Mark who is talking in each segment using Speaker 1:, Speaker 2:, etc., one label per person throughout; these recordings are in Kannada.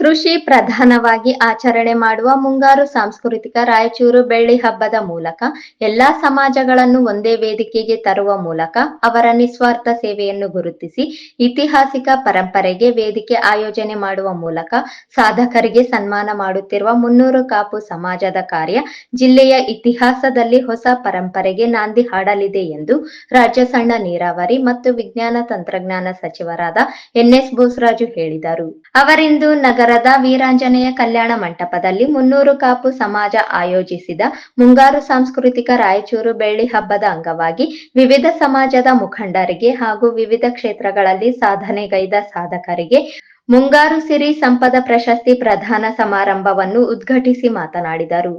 Speaker 1: ಕೃಷಿ ಪ್ರಧಾನವಾಗಿ ಆಚರಣೆ ಮಾಡುವ ಮುಂಗಾರು ಸಾಂಸ್ಕೃತಿಕ ರಾಯಚೂರು ಬೆಳ್ಳಿ ಹಬ್ಬದ ಮೂಲಕ ಎಲ್ಲಾ ಸಮಾಜಗಳನ್ನು ಒಂದೇ ವೇದಿಕೆಗೆ ತರುವ ಮೂಲಕ ಅವರ ನಿಸ್ವಾರ್ಥ ಸೇವೆಯನ್ನು ಗುರುತಿಸಿ ಐತಿಹಾಸಿಕ ಪರಂಪರೆಗೆ ವೇದಿಕೆ ಆಯೋಜನೆ ಮಾಡುವ ಮೂಲಕ ಸಾಧಕರಿಗೆ ಸನ್ಮಾನ ಮಾಡುತ್ತಿರುವ ಮುನ್ನೂರು ಕಾಪು ಸಮಾಜದ ಕಾರ್ಯ ಜಿಲ್ಲೆಯ ಇತಿಹಾಸದಲ್ಲಿ ಹೊಸ ಪರಂಪರೆಗೆ ನಾಂದಿ ಹಾಡಲಿದೆ ಎಂದು ರಾಜ್ಯ ಸಣ್ಣ ನೀರಾವರಿ ಮತ್ತು ವಿಜ್ಞಾನ ತಂತ್ರಜ್ಞಾನ ಸಚಿವರಾದ ಎನ್ಎಸ್ ಬೋಸರಾಜು ಹೇಳಿದರು. ಅವರಿಂದು ನಗರದ ವೀರಾಂಜನೇಯ ಕಲ್ಯಾಣ ಮಂಟಪದಲ್ಲಿ ಮುನ್ನೂರು ಕಾಪು ಸಮಾಜ ಆಯೋಜಿಸಿದ ಮುಂಗಾರು ಸಾಂಸ್ಕೃತಿಕ ರಾಯಚೂರು ಬೆಳ್ಳಿ ಹಬ್ಬದ ಅಂಗವಾಗಿ ವಿವಿಧ ಸಮಾಜದ ಮುಖಂಡರಿಗೆ ಹಾಗೂ ವಿವಿಧ ಕ್ಷೇತ್ರಗಳಲ್ಲಿ ಸಾಧನೆಗೈದ ಸಾಧಕರಿಗೆ ಮುಂಗಾರು ಸಿರಿ ಸಂಪದ ಪ್ರಶಸ್ತಿ ಪ್ರಧಾನ ಸಮಾರಂಭವನ್ನು ಉದ್ಘಾಟಿಸಿ ಮಾತನಾಡಿದರು.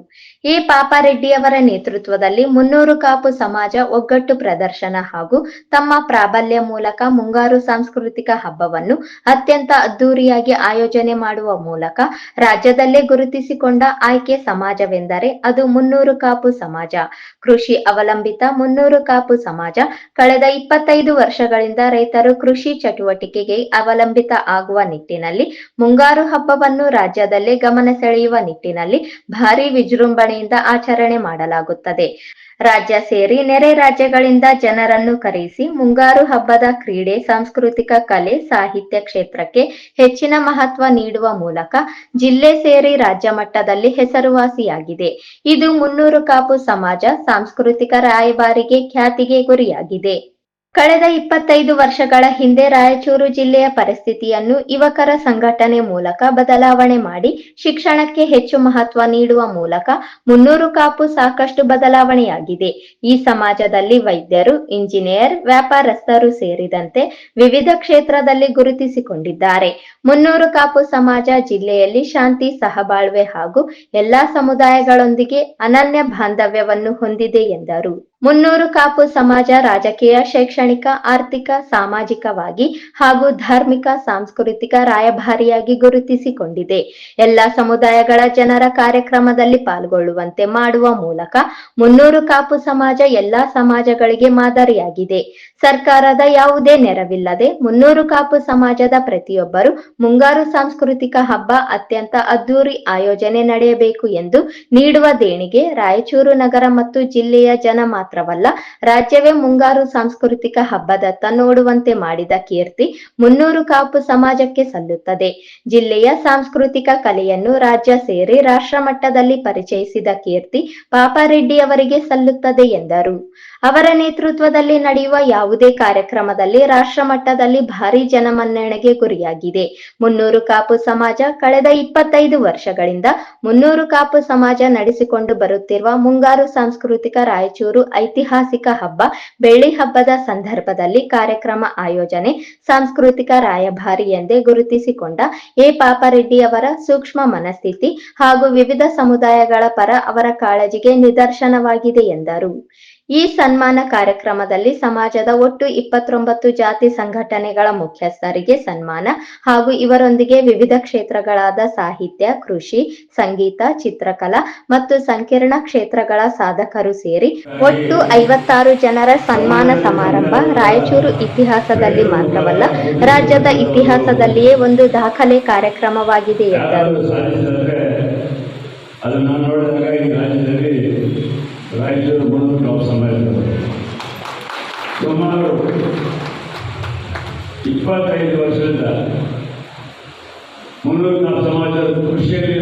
Speaker 1: ಎ ಪಾಪಾರೆಡ್ಡಿಯವರ ನೇತೃತ್ವದಲ್ಲಿ ಮುನ್ನೂರು ಕಾಪು ಸಮಾಜ ಒಗ್ಗಟ್ಟು ಪ್ರದರ್ಶನ ಹಾಗೂ ತಮ್ಮ ಪ್ರಾಬಲ್ಯ ಮೂಲಕ ಮುಂಗಾರು ಸಾಂಸ್ಕೃತಿಕ ಹಬ್ಬವನ್ನು ಅತ್ಯಂತ ಅದ್ದೂರಿಯಾಗಿ ಆಯೋಜನೆ ಮಾಡುವ ಮೂಲಕ ರಾಜ್ಯದಲ್ಲೇ ಗುರುತಿಸಿಕೊಂಡ ಆಯ್ಕೆ ಸಮಾಜವೆಂದರೆ ಅದು ಮುನ್ನೂರು ಕಾಪು ಸಮಾಜ. ಕೃಷಿ ಅವಲಂಬಿತ ಮುನ್ನೂರು ಕಾಪು ಸಮಾಜ ಕಳೆದ ಇಪ್ಪತ್ತೈದು ವರ್ಷಗಳಿಂದ ರೈತರು ಕೃಷಿ ಚಟುವಟಿಕೆಗೆ ಅವಲಂಬಿತ ಆಗುವ ನಿಟ್ಟಿನಲ್ಲಿ ಮುಂಗಾರು ಹಬ್ಬವನ್ನು ರಾಜ್ಯದಲ್ಲಿ ಗಮನ ಸೆಳೆಯುವ ನಿಟ್ಟಿನಲ್ಲಿ ಭಾರಿ ವಿಜೃಂಭಣೆಯಿಂದ ಆಚರಣೆ ಮಾಡಲಾಗುತ್ತದೆ. ರಾಜ್ಯ ಸೇರಿ ನೆರೆ ರಾಜ್ಯಗಳಿಂದ ಜನರನ್ನು ಕರೆಯಿಸಿ ಮುಂಗಾರು ಹಬ್ಬದ ಕ್ರೀಡೆ, ಸಾಂಸ್ಕೃತಿಕ ಕಲೆ, ಸಾಹಿತ್ಯ ಕ್ಷೇತ್ರಕ್ಕೆ ಹೆಚ್ಚಿನ ಮಹತ್ವ ನೀಡುವ ಮೂಲಕ ಜಿಲ್ಲೆ ಸೇರಿ ರಾಜ್ಯ ಮಟ್ಟದಲ್ಲಿ ಹೆಸರುವಾಸಿಯಾಗಿದೆ. ಇದು ಮುನ್ನೂರು ಕಾಪು ಸಮಾಜ, ಸಾಂಸ್ಕೃತಿಕ ರಾಯಭಾರಿಗೆ ಖ್ಯಾತಿಗೆ ಗುರಿಯಾಗಿದೆ. ಕಳೆದ ಇಪ್ಪತ್ತೈದು ವರ್ಷಗಳ ಹಿಂದೆ ರಾಯಚೂರು ಜಿಲ್ಲೆಯ ಪರಿಸ್ಥಿತಿಯನ್ನು ಯುವಕರ ಸಂಘಟನೆ ಮೂಲಕ ಬದಲಾವಣೆ ಮಾಡಿ ಶಿಕ್ಷಣಕ್ಕೆ ಹೆಚ್ಚು ಮಹತ್ವ ನೀಡುವ ಮೂಲಕ ಮುನ್ನೂರು ಕಾಪು ಸಾಕಷ್ಟು ಬದಲಾವಣೆಯಾಗಿದೆ. ಈ ಸಮಾಜದಲ್ಲಿ ವೈದ್ಯರು, ಇಂಜಿನಿಯರ್, ವ್ಯಾಪಾರಸ್ಥರು ಸೇರಿದಂತೆ ವಿವಿಧ ಕ್ಷೇತ್ರದಲ್ಲಿ ಗುರುತಿಸಿಕೊಂಡಿದ್ದಾರೆ. ಮುನ್ನೂರು ಕಾಪು ಸಮಾಜ ಜಿಲ್ಲೆಯಲ್ಲಿ ಶಾಂತಿ, ಸಹಬಾಳ್ವೆ ಹಾಗೂ ಎಲ್ಲಾ ಸಮುದಾಯಗಳೊಂದಿಗೆ ಅನನ್ಯ ಬಾಂಧವ್ಯವನ್ನು ಹೊಂದಿದೆ ಎಂದರು. ಮುನ್ನೂರು ಕಾಪು ಸಮಾಜ ರಾಜಕೀಯ, ಶೈಕ್ಷಣಿಕ, ಆರ್ಥಿಕ, ಸಾಮಾಜಿಕವಾಗಿ ಹಾಗೂ ಧಾರ್ಮಿಕ, ಸಾಂಸ್ಕೃತಿಕ ರಾಯಭಾರಿಯಾಗಿ ಗುರುತಿಸಿಕೊಂಡಿದೆ. ಎಲ್ಲ ಸಮುದಾಯಗಳ ಜನರ ಕಾರ್ಯಕ್ರಮದಲ್ಲಿ ಪಾಲ್ಗೊಳ್ಳುವಂತೆ ಮಾಡುವ ಮೂಲಕ ಮುನ್ನೂರು ಕಾಪು ಸಮಾಜ ಎಲ್ಲಾ ಸಮಾಜಗಳಿಗೆ ಮಾದರಿಯಾಗಿದೆ. ಸರ್ಕಾರದ ಯಾವುದೇ ನೆರವಿಲ್ಲದೆ ಮುನ್ನೂರು ಕಾಪು ಸಮಾಜದ ಪ್ರತಿಯೊಬ್ಬರು ಮುಂಗಾರು ಸಾಂಸ್ಕೃತಿಕ ಹಬ್ಬ ಅತ್ಯಂತ ಅದ್ದೂರಿ ಆಯೋಜನೆ ನಡೆಯಬೇಕು ಎಂದು ನೀಡುವ ದೇಣಿಗೆ ರಾಯಚೂರು ನಗರ ಮತ್ತು ಜಿಲ್ಲೆಯ ಜನ ಮಾತ್ರವಲ್ಲ, ರಾಜ್ಯವೇ ಮುಂಗಾರು ಸಾಂಸ್ಕೃತಿಕ ಹಬ್ಬದತ್ತ ನೋಡುವಂತೆ ಮಾಡಿದ ಕೀರ್ತಿ ಮುನ್ನೂರು ಕಾಪು ಸಮಾಜಕ್ಕೆ ಸಲ್ಲುತ್ತದೆ. ಜಿಲ್ಲೆಯ ಸಾಂಸ್ಕೃತಿಕ ಕಲೆಯನ್ನು ರಾಜ್ಯ ಸೇರಿ ರಾಷ್ಟ್ರ ಮಟ್ಟದಲ್ಲಿ ಪರಿಚಯಿಸಿದ ಕೀರ್ತಿ ಪಾಪಾರೆಡ್ಡಿ ಅವರಿಗೆ ಸಲ್ಲುತ್ತದೆ ಎಂದರು. ಅವರ ನೇತೃತ್ವದಲ್ಲಿ ನಡೆಯುವ ಯಾವುದೇ ಕಾರ್ಯಕ್ರಮದಲ್ಲಿ ರಾಷ್ಟ್ರ ಮಟ್ಟದಲ್ಲಿ ಭಾರಿ ಜನಮನ್ನಣೆಗೆ ಗುರಿಯಾಗಿದೆ. ಮುನ್ನೂರು ಕಾಪು ಸಮಾಜ ಕಳೆದ ಇಪ್ಪತ್ತೈದು ವರ್ಷಗಳಿಂದ ಮುನ್ನೂರು ಕಾಪು ಸಮಾಜ ನಡೆಸಿಕೊಂಡು ಬರುತ್ತಿರುವ ಮುಂಗಾರು ಸಾಂಸ್ಕೃತಿಕ ರಾಯಚೂರು ಐತಿಹಾಸಿಕ ಹಬ್ಬ ಬೆಳ್ಳಿ ಹಬ್ಬದ ಸಂದರ್ಭದಲ್ಲಿ ಕಾರ್ಯಕ್ರಮ ಆಯೋಜನೆ ಸಾಂಸ್ಕೃತಿಕ ರಾಯಭಾರಿ ಎಂದೇ ಗುರುತಿಸಿಕೊಂಡ ಎ. ಪಾಪರೆಡ್ಡಿ ಅವರ ಸೂಕ್ಷ್ಮ ಮನಸ್ಥಿತಿ ಹಾಗೂ ವಿವಿಧ ಸಮುದಾಯಗಳ ಪರ ಅವರ ಕಾಳಜಿಗೆ ನಿದರ್ಶನವಾಗಿದೆ ಎಂದರು. ಈ ಸನ್ಮಾನ ಕಾರ್ಯಕ್ರಮದಲ್ಲಿ ಸಮಾಜದ ಒಟ್ಟು ಇಪ್ಪತ್ತೊಂಬತ್ತು ಜಾತಿ ಸಂಘಟನೆಗಳ ಮುಖ್ಯಸ್ಥರಿಗೆ ಸನ್ಮಾನ ಹಾಗೂ ಇವರೊಂದಿಗೆ ವಿವಿಧ ಕ್ಷೇತ್ರಗಳಾದ ಸಾಹಿತ್ಯ, ಕೃಷಿ, ಸಂಗೀತ, ಚಿತ್ರಕಲಾ ಮತ್ತು ಸಂಕೀರ್ಣ ಕ್ಷೇತ್ರಗಳ ಸಾಧಕರು ಸೇರಿ ಒಟ್ಟು ಐವತ್ತಾರು ಜನರ ಸನ್ಮಾನ ಸಮಾರಂಭ ರಾಯಚೂರು ಇತಿಹಾಸದಲ್ಲಿ ಮಾತ್ರವಲ್ಲ, ರಾಜ್ಯದ ಇತಿಹಾಸದಲ್ಲಿಯೇ ಒಂದು ದಾಖಲೆ ಕಾರ್ಯಕ್ರಮವಾಗಿದೆ ಎಂದರು.
Speaker 2: ರಾಯಚೂರು ಮುನ್ನೂರು ಕಾಪು ಸಮಾಜದವರು ಸುಮಾರು ಇಪ್ಪತ್ತೈದು ವರ್ಷದಿಂದ ಮುನ್ನೂರು ಕಾಪು ಸಮಾಜದ ಕೃಷಿಯಲ್ಲಿ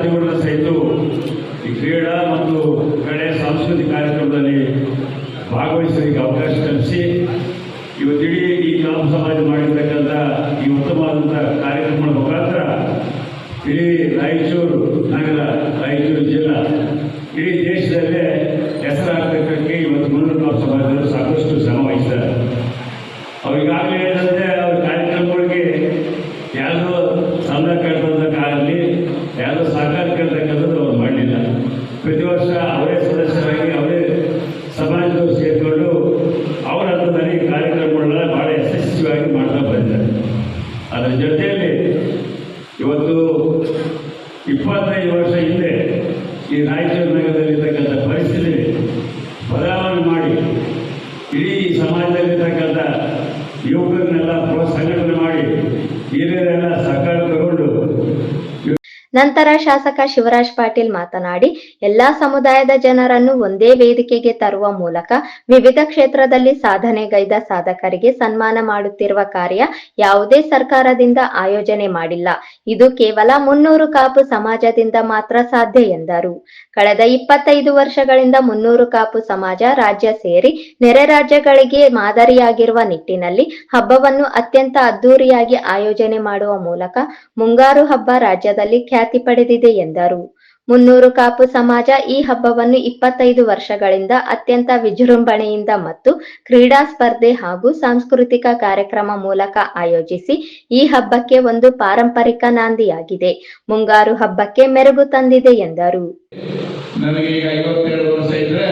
Speaker 2: ರಾಜ್ಯಗಳ ಸಹಿತ ಈ ಕ್ರೀಡಾ ಮತ್ತು ಕಡೆ ಸಾಂಸ್ಕೃತಿಕ ಕಾರ್ಯಕ್ರಮದಲ್ಲಿ ಭಾಗವಹಿಸಲಿಕ್ಕೆ ಅವಕಾಶ ಕಲ್ಪಿಸಿ ಇವತ್ತಿಡೀ ಈ ಗ್ರಾಮ ಸಮಾಜ ಮಾಡಿರ್ತಕ್ಕಂಥ ಈ ಉತ್ತಮವಾದಂಥ ಕಾರ್ಯಕ್ರಮಗಳ ಮುಖಾಂತರ ಇಡೀ ರಾಯಚೂರು, ನಗರ ರಾಯಚೂರು ಜಿಲ್ಲಾ, ಇಡೀ ದೇಶದಲ್ಲೇ ಹೆಸರಾಗ್ತಕ್ಕಂಥ ಇವತ್ತು ಅದರ ಜೊತೆಯಲ್ಲಿ ಇವತ್ತು ಇಪ್ಪತ್ತೈದು ವರ್ಷ ಹಿಂದೆ ಈ ರಾಯಚೂರು ನಗರದಲ್ಲಿರ್ತಕ್ಕಂಥ ಪರಿಸ್ಥಿತಿ ಬದಲಾವಣೆ ಮಾಡಿ ಇಡೀ
Speaker 3: ಸಮಾಜದಲ್ಲಿರ್ತಕ್ಕಂಥ ಯುವಕರನ್ನೆಲ್ಲ ಪ್ರೋತ್ಸಾಹ ಸಂಘಟನೆ ಮಾಡಿ ಹಿರಿಯರೆಲ್ಲ
Speaker 1: ನಂತರ ಶಾಸಕ ಶಿವರಾಜ್ ಪಾಟೀಲ್ ಮಾತನಾಡಿ, ಎಲ್ಲಾ ಸಮುದಾಯದ ಜನರನ್ನು ಒಂದೇ ವೇದಿಕೆಗೆ ತರುವ ಮೂಲಕ ವಿವಿಧ ಕ್ಷೇತ್ರದಲ್ಲಿ ಸಾಧನೆಗೈದ ಸಾಧಕರಿಗೆ ಸನ್ಮಾನ ಮಾಡುತ್ತಿರುವ ಕಾರ್ಯ ಯಾವುದೇ ಸರ್ಕಾರದಿಂದ ಆಯೋಜನೆ ಮಾಡಿಲ್ಲ. ಇದು ಕೇವಲ ಮುನ್ನೂರು ಕಾಪು ಸಮಾಜದಿಂದ ಮಾತ್ರ ಸಾಧ್ಯ ಎಂದರು. ಕಳೆದ ಇಪ್ಪತ್ತೈದು ವರ್ಷಗಳಿಂದ ಮುನ್ನೂರು ಕಾಪು ಸಮಾಜ ರಾಜ್ಯ ಸೇರಿ ನೆರೆ ರಾಜ್ಯಗಳಿಗೆ ಮಾದರಿಯಾಗಿರುವ ನಿಟ್ಟಿನಲ್ಲಿ ಹಬ್ಬವನ್ನು ಅತ್ಯಂತ ಅದ್ದೂರಿಯಾಗಿ ಆಯೋಜನೆ ಮಾಡುವ ಮೂಲಕ ಮುಂಗಾರು ಹಬ್ಬ ರಾಜ್ಯದಲ್ಲಿ ಖ್ಯಾತಿ ಖ್ಯಾತಿ ಪಡೆದಿದೆ ಎಂದರು. ಮುನ್ನೂರು ಕಾಪು ಸಮಾಜ ಈ ಹಬ್ಬವನ್ನು ಇಪ್ಪತ್ತೈದು ವರ್ಷಗಳಿಂದ ಅತ್ಯಂತ ವಿಜೃಂಭಣೆಯಿಂದ ಮತ್ತು ಕ್ರೀಡಾ ಸ್ಪರ್ಧೆ ಹಾಗೂ ಸಾಂಸ್ಕೃತಿಕ ಕಾರ್ಯಕ್ರಮ ಮೂಲಕ ಆಯೋಜಿಸಿ ಈ ಹಬ್ಬಕ್ಕೆ ಒಂದು ಪಾರಂಪರಿಕ ನಾಂದಿಯಾಗಿದೆ. ಮುಂಗಾರು ಹಬ್ಬಕ್ಕೆ ಮೆರುಗು ತಂದಿದೆ ಎಂದರು.
Speaker 4: ನನಗೆ ಈಗ ಐವತ್ತೇಳು ವರ್ಷ ಇದ್ರೆ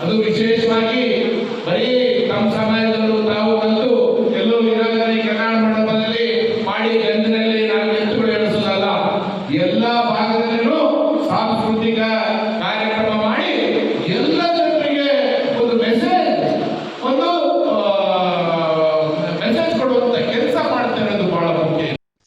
Speaker 4: ಅದು ವಿಶೇಷವಾಗಿ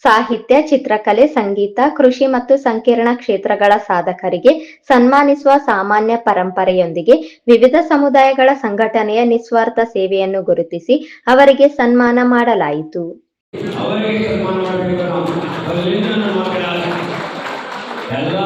Speaker 1: ಸಾಹಿತ್ಯ, ಚಿತ್ರಕಲೆ, ಸಂಗೀತ, ಕೃಷಿ ಮತ್ತು ಸಂಕೀರ್ಣ ಕ್ಷೇತ್ರಗಳ ಸಾಧಕರಿಗೆ ಸನ್ಮಾನಿಸುವ ಸಾಮಾನ್ಯ ಪರಂಪರೆಯೊಂದಿಗೆ ವಿವಿಧ ಸಮುದಾಯಗಳ ಸಂಘಟನೆಯ ನಿಸ್ವಾರ್ಥ ಸೇವೆಯನ್ನು ಗುರುತಿಸಿ ಅವರಿಗೆ ಸನ್ಮಾನ ಮಾಡಲಾಯಿತು.
Speaker 3: ಎಲ್ಲ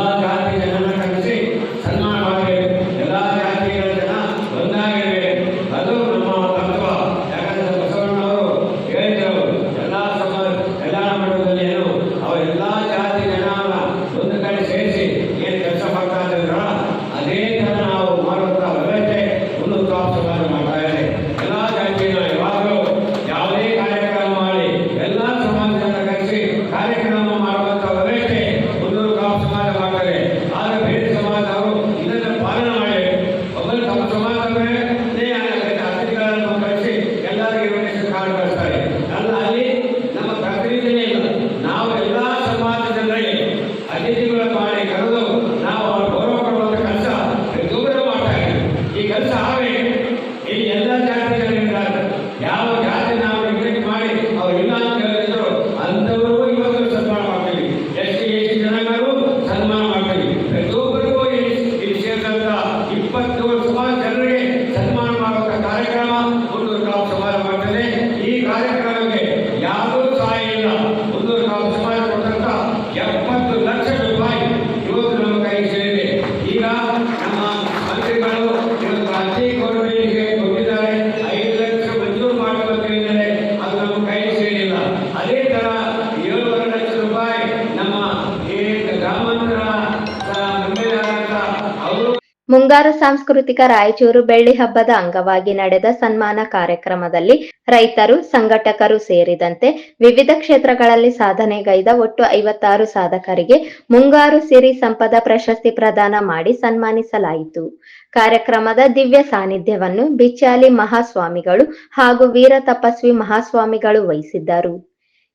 Speaker 1: ಮುಂಗಾರು ಸಾಂಸ್ಕೃತಿಕ ರಾಯಚೂರು ಬೆಳ್ಳಿ ಹಬ್ಬದ ಅಂಗವಾಗಿ ನಡೆದ ಸನ್ಮಾನ ಕಾರ್ಯಕ್ರಮದಲ್ಲಿ ರೈತರು, ಸಂಘಟಕರು ಸೇರಿದಂತೆ ವಿವಿಧ ಕ್ಷೇತ್ರಗಳಲ್ಲಿ ಸಾಧನೆಗೈದ ಒಟ್ಟು ಐವತ್ತಾರು ಸಾಧಕರಿಗೆ ಮುಂಗಾರು ಸಿರಿ ಸಂಪದ ಪ್ರಶಸ್ತಿ ಪ್ರದಾನ ಮಾಡಿ ಸನ್ಮಾನಿಸಲಾಯಿತು. ಕಾರ್ಯಕ್ರಮದ ದಿವ್ಯ ಸಾನ್ನಿಧ್ಯವನ್ನು ಬಿಚ್ಚಾಲಿ ಮಹಾಸ್ವಾಮಿಗಳು ಹಾಗೂ ವೀರ ತಪಸ್ವಿ ಮಹಾಸ್ವಾಮಿಗಳು ವಹಿಸಿದ್ದರು.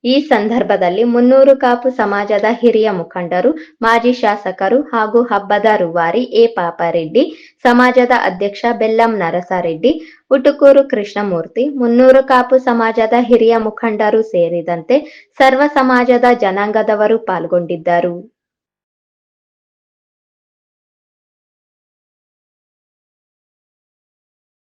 Speaker 1: ಈ ಸಂದರ್ಭದಲ್ಲಿ ಮುನ್ನೂರು ಕಾಪು ಸಮಾಜದ ಹಿರಿಯ ಮುಖಂಡರು, ಮಾಜಿ ಶಾಸಕರು ಹಾಗೂ ಹಬ್ಬದ ರೂವಾರಿ ಎ. ಪಾಪರೆಡ್ಡಿ, ಸಮಾಜದ ಅಧ್ಯಕ್ಷ ಬೆಲ್ಲಂ ನರಸರೆಡ್ಡಿ, ಉಟುಕೂರು ಕೃಷ್ಣಮೂರ್ತಿ, ಮುನ್ನೂರು ಕಾಪು ಸಮಾಜದ ಹಿರಿಯ ಮುಖಂಡರು ಸೇರಿದಂತೆ ಸರ್ವ ಸಮಾಜದ ಜನಾಂಗದವರು ಪಾಲ್ಗೊಂಡಿದ್ದರು.